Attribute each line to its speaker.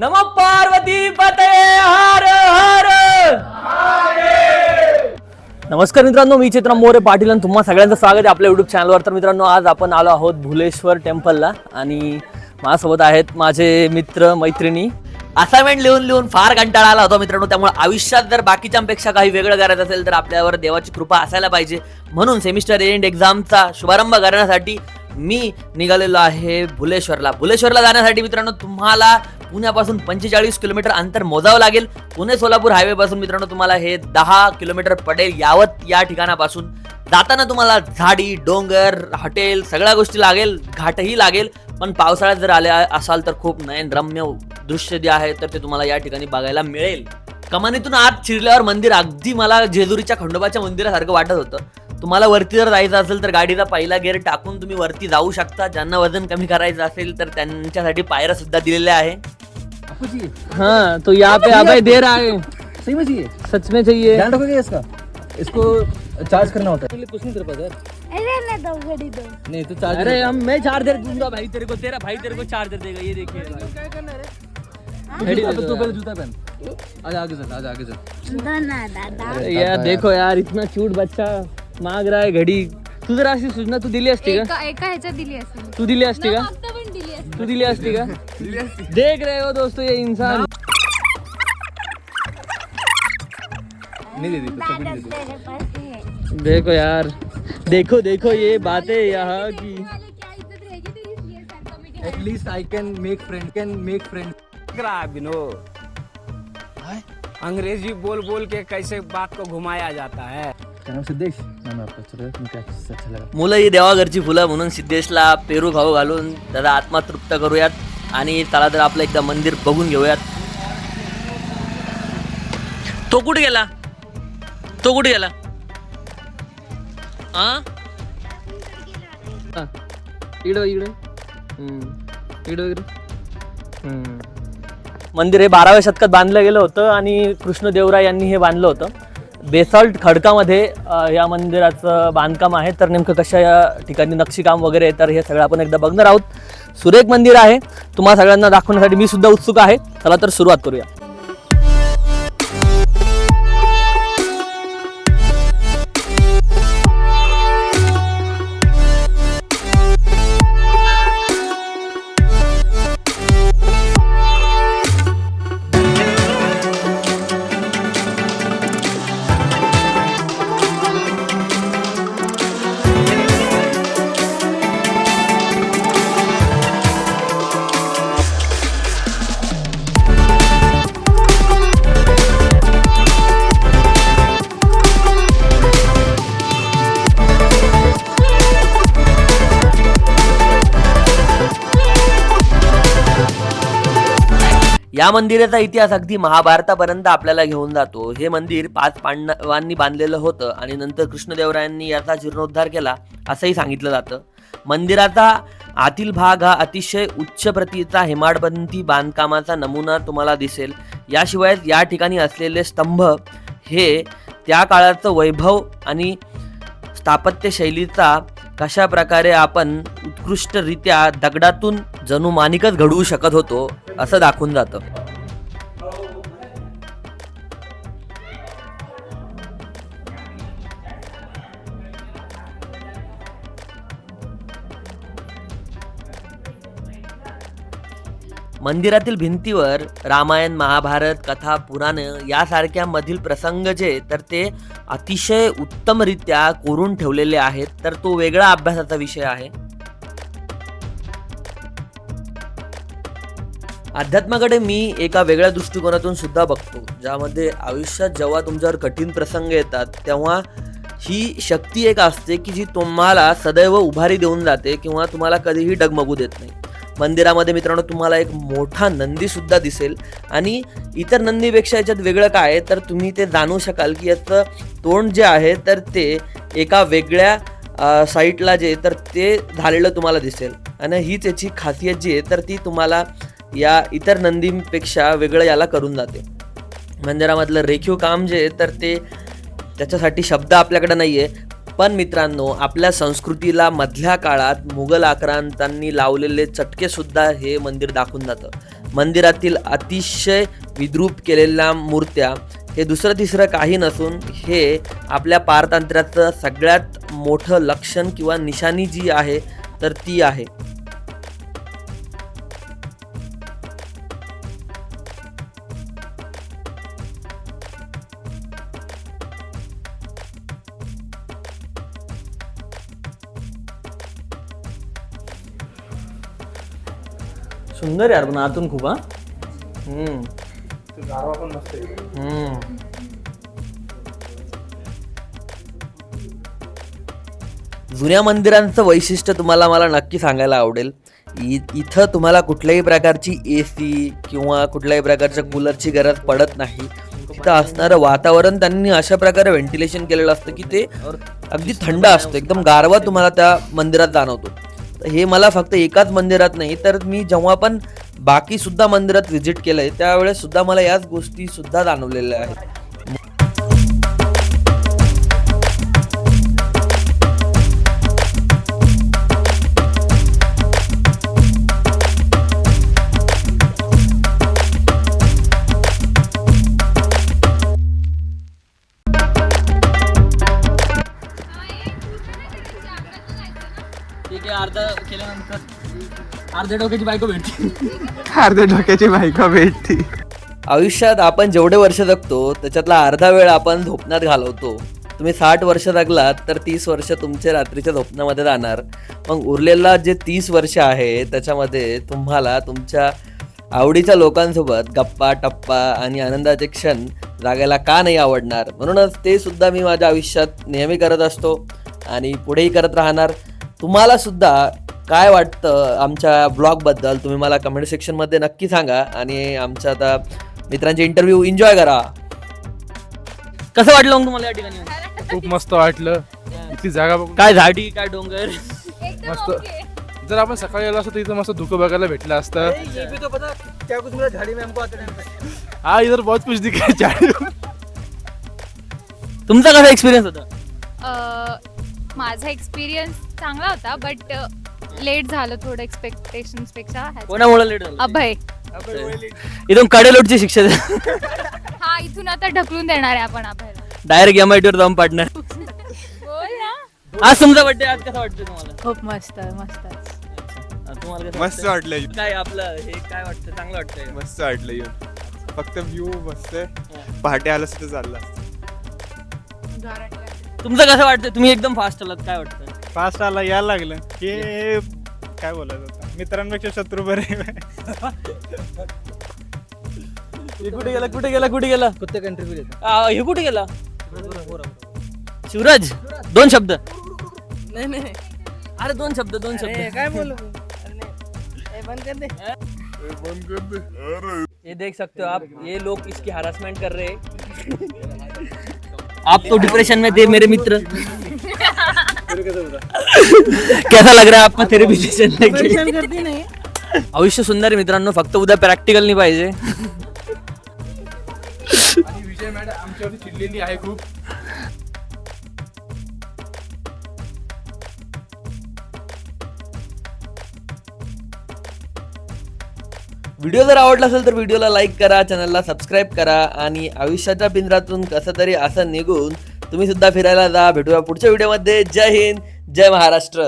Speaker 1: नम पार्वती पते हर हर। नमस्कार मित्रांनो मी चित्रा मोरे पाटील आणि तुम्हा सगळ्यांचं स्वागत आहे आपल्या युट्यूब चॅनलवर तर मित्रांनो आज आपण आलो आहोत भुलेश्वर टेम्पलला आणि माझ्यासोबत आहेत माझे मित्र मैत्रिणी. असाइनमेंट लिहून लिहून फार कंटाळा आला होता मित्रांनो त्यामुळे आयुष्यात जर बाकीच्यांपेक्षा काही वेगळं करायचं असेल तर आपल्यावर देवाची कृपा असायला पाहिजे. म्हणून सेमिस्टर एंड एक्झामचा शुभारंभ करण्यासाठी मी निघालेलो आहे भुलेश्वरला. भुलेश्वरला जाण्यासाठी मित्रांनो तुम्हाला पुण्यापासून पंचेचाळीस किलोमीटर अंतर मोजावं लागेल. पुणे सोलापूर हायवे पासून मित्रांनो तुम्हाला हे दहा किलोमीटर पडेल यावत या ठिकाणापासून. जाताना तुम्हाला झाडी डोंगर हॉटेल सगळ्या गोष्टी लागेल घाटही लागेल. पण पावसाळ्यात जर आले असाल तर खूप नयन रम्य दृश्य जे आहे तर ते तुम्हाला या ठिकाणी बघायला मिळेल. कमानीतून आत शिरल्यावर मंदिर अगदी मला जेजुरीच्या खंडोबाच्या मंदिरासारखं वाटत होतं. तुम्हाला वरती जर जायचं असेल तर गाडीचा पहिला गेअर टाकून तुम्ही वरती जाऊ शकता. ज्यांना वजन कमी करायचं असेल तर त्यांच्यासाठी पायऱ्या सुद्धा दिलेल्या आहे.
Speaker 2: आपको चाहिए
Speaker 1: हाँ तो यहाँ पे अभय दे रहा है
Speaker 2: सही में चाहिए?
Speaker 1: सच में चाहिए।
Speaker 2: ध्यान रखोगे इसका? इसको चार्ज करना होता है। कुछ नहीं तेरे पास यार।
Speaker 3: अरे दो घड़ी दो।
Speaker 2: नहीं तो चार्ज
Speaker 1: अरे हम मैं चार्जर दूँगा भाई तेरे को तेरा भाई तेरे को चार्जर देगा ये देखिए।
Speaker 2: तू तू पहले जूता पहन। आजा आगे चल आजा आगे चल
Speaker 3: दो ना दादा।
Speaker 1: यार देखो यार। इतना क्यूट बच्चा मांग रहा है घडी। तू जर अशी सूचना तू दिली असती का?
Speaker 4: एका एका ह्याच्यात दिली असेल
Speaker 1: तू दिली असती का? तू दिली असती का देख रहे हो दोस्तों ये इंसान।
Speaker 2: नहीं दे दी तो
Speaker 3: दादा
Speaker 2: दे दी।
Speaker 1: देखो यार देखो देखो ये बातें यहाँ की।
Speaker 4: क्या इज़्ज़त रहेगी तेरी CSR committee
Speaker 2: at least I can make friend can make friend
Speaker 5: रहा है? अंग्रेज़ी बोल बोल के कैसे बात को घुमाया जाता है।
Speaker 2: क्या नाम सिद्धेश नाम आपका चलो मुझे अच्छा अच्छा लगा
Speaker 1: मुलं ही देवाघरची फुलं म्हणून सिद्धेशला पेरू खाऊ घालून त्याचा आत्मा तृप्त करूयात आणि त्याला तर आपलं एकदा मंदिर बघून घेऊयात. तो कुठे गेला? तो कुठे गेला? हा. इकडं इकडे. इकडं वगैरे मंदिर हे बाराव्या शतकात बांधलं गेलं होतं आणि कृष्णदेवराय यांनी हे बांधलं होतं. बेसॉल्ट खडकामध्ये या मंदिराचं बांधकाम आहे. तर नेमकं कशा या ठिकाणी नक्षीकाम वगैरे आहे, तर हे सगळं आपण एकदा बघणार आहोत. सुरेख मंदिर आहे. तुम्हाला सगळ्यांना दाखवण्यासाठी मी सुद्धा उत्सुक आहे. चला तर सुरुवात करूया. या मंदिराचा इतिहास अगदी महाभारतापर्यंत आपल्याला घेऊन जातो. हे मंदिर पाच पांडवांनी बांधलेलं होतं आणि नंतर कृष्णदेवरायांनी याचा जीर्णोद्धार केला असंही सांगितलं जातं. मंदिराचा आतील भाग हा अतिशय उच्च प्रतीचा हेमाडबंती बांधकामाचा नमुना तुम्हाला दिसेल. याशिवाय या ठिकाणी असलेले स्तंभ हे त्या काळाचं वैभव आणि स्थापत्यशैलीचा कशा प्रकारे आपण उत्कृष्टरित्या दगडातून जणू मानिकच घडवू शकत होतो असं दाखवून जातं. मंदिरातील भिंतीवर रामायण महाभारत कथा पुराण यासारख्या मधील प्रसंग जे तर ते अतिशय उत्तमरित्या कोरून ठेवलेले आहेत. तर तो वेगळा अभ्यासाचा विषय आहे. अध्यात्माकडे मी एका वेगळ्या दृष्टिकोनातून सुद्धा बघतो ज्यामध्ये आयुष्यात जेव्हा तुमच्यावर कठीण प्रसंग येतात तेव्हा ही शक्ती एक असते की जी तुम्हाला सदैव उभारी देऊन जाते किंवा तुम्हाला कधीही डगमगू देत नाही. मंदिरामध्ये मित्रांनो तुम्हाला एक मोठा नंदीसुद्धा दिसेल. आणि इतर नंदीपेक्षा याच्यात वेगळं काय आहे तर तुम्ही ते जाणू शकाल की याचं तोंड जे आहे तर ते एका वेगळ्या साईटला जे तर ते झालेलं तुम्हाला दिसेल. आणि हीच याची खासियत जी आहे तर ती तुम्हाला या इतर नंदींपेक्षा वेगळं याला करून जाते. मंदिरामधलं रेखीव काम जे तर ते त्याच्यासाठी शब्द आपल्याकडे नाही आहे पण मित्रांनो आपल्या संस्कृतीला मधल्या काळात मुघल आक्रांतांनी लावलेले चटकेसुद्धा हे मंदिर दाखवून जातं. मंदिरातील अतिशय विद्रूप केलेल्या मूर्त्या हे दुसरं तिसरं काही नसून हे आपल्या पारतंत्र्याचं सगळ्यात मोठं लक्षण किंवा निशाणी जी आहे तर ती आहे. सुंदर यार पण आतून खूप हा. हम्म. हम्म. जुन्या मंदिरांचं वैशिष्ट्य तुम्हाला मला नक्की सांगायला आवडेल. इ इथं तुम्हाला कुठल्याही प्रकारची ए सी किंवा कुठल्याही प्रकारच्या कूलरची गरज पडत नाही. तिथं असणारं वातावरण त्यांनी अशा प्रकारे व्हेंटिलेशन केलेलं असतं की ते अगदी थंड असतं. एकदम गारवा तुम्हाला त्या मंदिरात जाणवतो. हे मला फक्त एकाच मंदिरात नाही तर मी जेव्हा पण बाकी सुद्धा मंदिरात व्हिजिट केलंय त्यावेळेस सुद्धा मला याच गोष्टी सुद्धा जाणवलेल्या आहेत. ठीक आहे अर्धा केल्यानंतर अर्ध्या डोक्याची बायको भेटते.
Speaker 6: अर्ध्या डोक्याची बायका भेटती.
Speaker 1: आयुष्यात आपण जेवढे वर्ष जगतो त्याच्यातला अर्धा वेळ आपण झोपण्यात घालवतो. तुम्ही साठ वर्ष जगलात तर तीस वर्ष तुमचे रात्रीच्या झोपण्यामध्ये जाणार. मग उरलेला जे तीस वर्ष आहे त्याच्यामध्ये तुम्हाला तुमच्या आवडीच्या लोकांसोबत गप्पा टप्पा आणि आनंदाचे क्षण जागायला का नाही आवडणार? म्हणूनच ते सुद्धा मी माझ्या आयुष्यात नेहमी करत असतो आणि पुढेही करत राहणार. तुम्हाला सुद्धा काय वाटतं आमच्या ब्लॉगबद्दल तुम्ही मला कमेंट सेक्शनमध्ये नक्की सांगा आणि आमच्या आता मित्रांचे इंटरव्ह्यू एन्जॉय करा. कसं वाटलं मग तुम्हाला या ठिकाणी?
Speaker 6: खूप मस्त वाटलं. इथली जागा बघून.
Speaker 1: काय झाडी काय डोंगर?
Speaker 6: मस्त. जर आपण सकाळी आलो असतो तर इथं मस्त धुकं बघायला भेटलं असतं.
Speaker 2: क्या कुछ मिला झाड़ी में हमको आते टाइम
Speaker 6: हा इधर बहुत कुछ दिखाई झाडी
Speaker 1: तुमचा कसा एक्सपिरियन्स होता?
Speaker 4: अ, माझा एक्सपिरियन्स चांगला होता बट लेट झालं थोडं एक्सपेक्टेशन्सपेक्षा.
Speaker 1: कोणामुळे लेट झालं?
Speaker 4: अभय.
Speaker 1: इथून कडेलोटची शिक्षा.
Speaker 4: हा इथून आता ढकलून देणार आहे आपण अभयला
Speaker 1: डायरेक्ट एम आय टीवर जाऊन पाडणार
Speaker 4: बोल ना?
Speaker 1: आज तुमचा बर्थडे आज कसा वाटतं तुम्हाला?
Speaker 7: खूप मस्त मस्तच
Speaker 1: अच्छा. तुम्हाला कसं
Speaker 8: मस्त? वाटलं
Speaker 1: काय आपलं हे काय वाटतं चांगलं वाटतंय.
Speaker 8: मस्त वाटलं येऊन फक्त व्ह्यू मस्त. आहे पहाटे आलं असतं तर चाललं असतं.
Speaker 1: तुमचं कसं वाटतं तुम्ही एकदम फास्ट आलात काय वाटतं
Speaker 9: फास्ट आला यायला लागलं. की काय बोलायचं आता? मित्रांपेक्षा शत्रू बरे.
Speaker 1: हे कुठे गेला कुठे गेला कुठे गेला?
Speaker 2: कुत्ते
Speaker 1: आ, हे कुठे गेला? शिवराज दोन शब्द.
Speaker 7: नाही नाही.
Speaker 1: अरे दोन शब्द दोन शब्द.
Speaker 7: काय बोलू? बंद कर दे.
Speaker 1: ये देख सकते हो आप ये लोग इसकी हरासमेंट कर रहे हैं. आप तो डिप्रेशन में थे मेरे मित्र। कैसा लग रहा है आपका
Speaker 7: करते नाही
Speaker 1: आयुष्य सुंदर आहे मित्रांनो फक्त उद्या प्रॅक्टिकल नाही पाहिजे.
Speaker 6: विजय मॅडम आमच्यावरती चिडलेली आहे खूप.
Speaker 1: व्हिडिओ जर आवडला असेल तर व्हिडिओला लाईक करा चॅनलला सबस्क्राईब करा आणि आयुष्याच्या पिंजरातून कसं तरी असं निघून तुम्ही सुद्धा फिरायला जा. भेटूया पुढच्या व्हिडिओमध्ये. जय हिंद जय महाराष्ट्र.